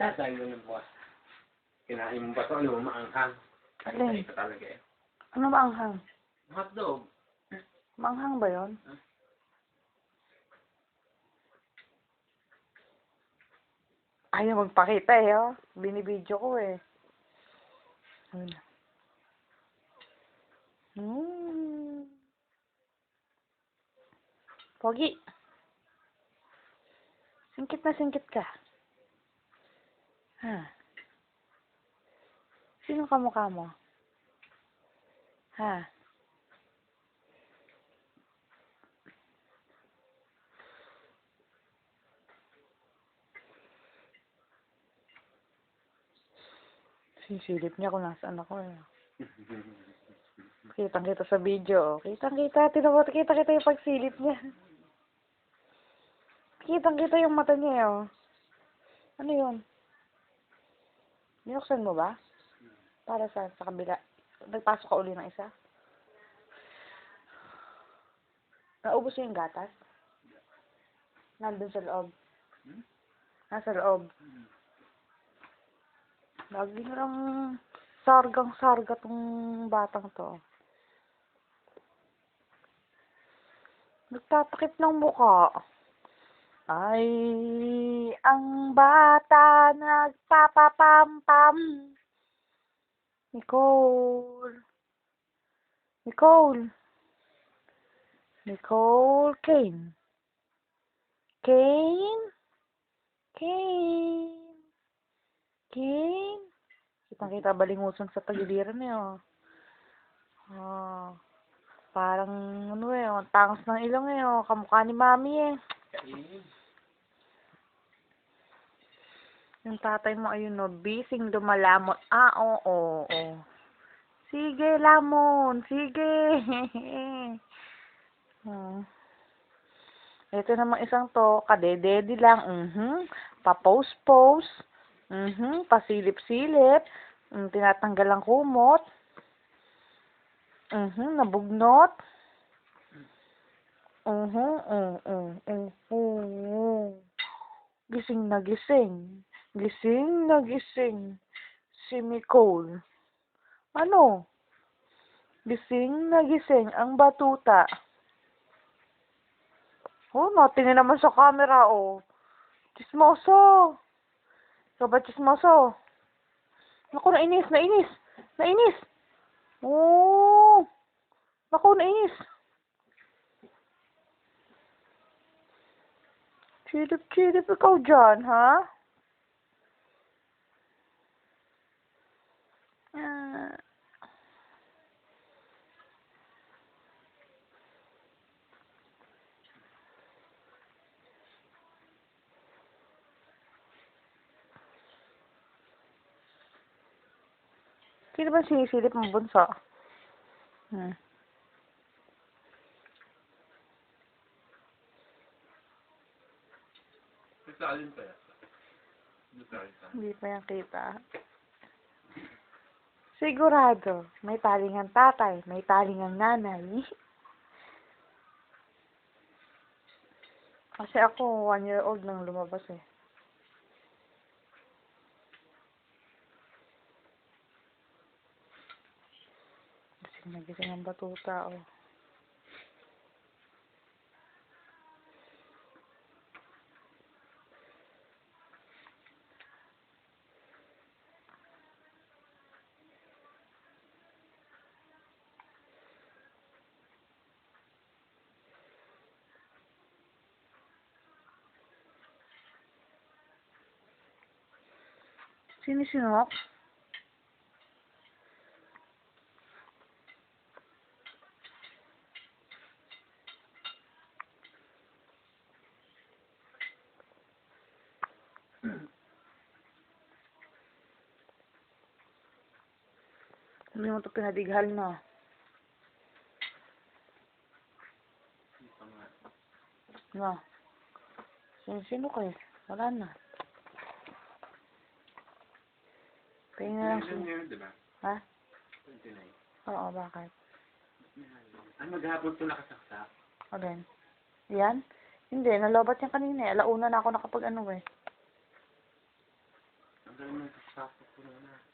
Tatay mo ng bukas. Kinain mo ba ito? Ano, maanghang. Alin? Pa talaga eh. Ano ba ang hang? Hotdog. Manghang ba yon? Ayaw magpakita eh, oh. Binibidyo ko eh. Ayun. Hmm. Pogi. Singkit na singkit ka. Ha? Sino kamukha mo? Ha? Sisilip niya kung nasaan ako eh. Kitang kita sa video. oh. Kitang kita. Tinawag kita kita yung pagsilip niya. Kitang kita yung mata niya eh, oh. Ano yun? Binuksan mo ba? Para sa sa kabila. Nagpasok ka uli ng isa? Naubos yung gatas? Nandun sa loob. Hmm? Nasa loob. Lagi na lang sargang-sarga tong batang to. Nagtatakip ng muka. Ay, ang bata nagpapapampam. Nicole. Nicole. Nicole Kane. Kane? Kane. Kane? Kitang-kita balingusan sa tagiliran eh, oh. Oh. Parang, ano eh, oh, tangos ng ilong eh, oh. Kamukha ni Mami eh. Kainin. Yung tatay mo, ayun, no, bising lumalamon. Ah, oo, oo, oo. Sige, lamon. Sige. oh. Ito namang isang to, kadedede lang. Mhm. Pa-post-post. Mhm. Pasilip-silip. Mm, tinatanggal ang kumot. Mhm. Nabugnot. Mhm. Mhm. Mhm. Mhm. Gising na gising. Gising na gising. Si Nicole. Ano? Gising na gising ang batuta. Oh, natingin naman sa camera, oh. Chismoso. Ikaw ba chismoso? Naku, nainis, nainis. Nainis. Oh. Naku, nainis. Chirip-chirip ikaw dyan, ha? Ah. Sino ba sinisilip mo bunso? Hmm. Nagsalin pa yan. Hindi pa yan kita. Sigurado, may talingang tatay, may talingang nanay. Kasi ako, one year old nang lumabas eh. Gising na gising ang batuta, oh. Sinisinok? Hindi mo ito pinadighal na. Na. Sino-sino kayo? Wala na. Tingnan na lang siya. Yun, di ba? Ha? 29. Oo, bakit? Ay, maghapon ito nakasaksak. Again. Yan? Hindi, nalobat yan kanina eh. Alauna na ako nakapag ano eh. Galing mo yung saksakan.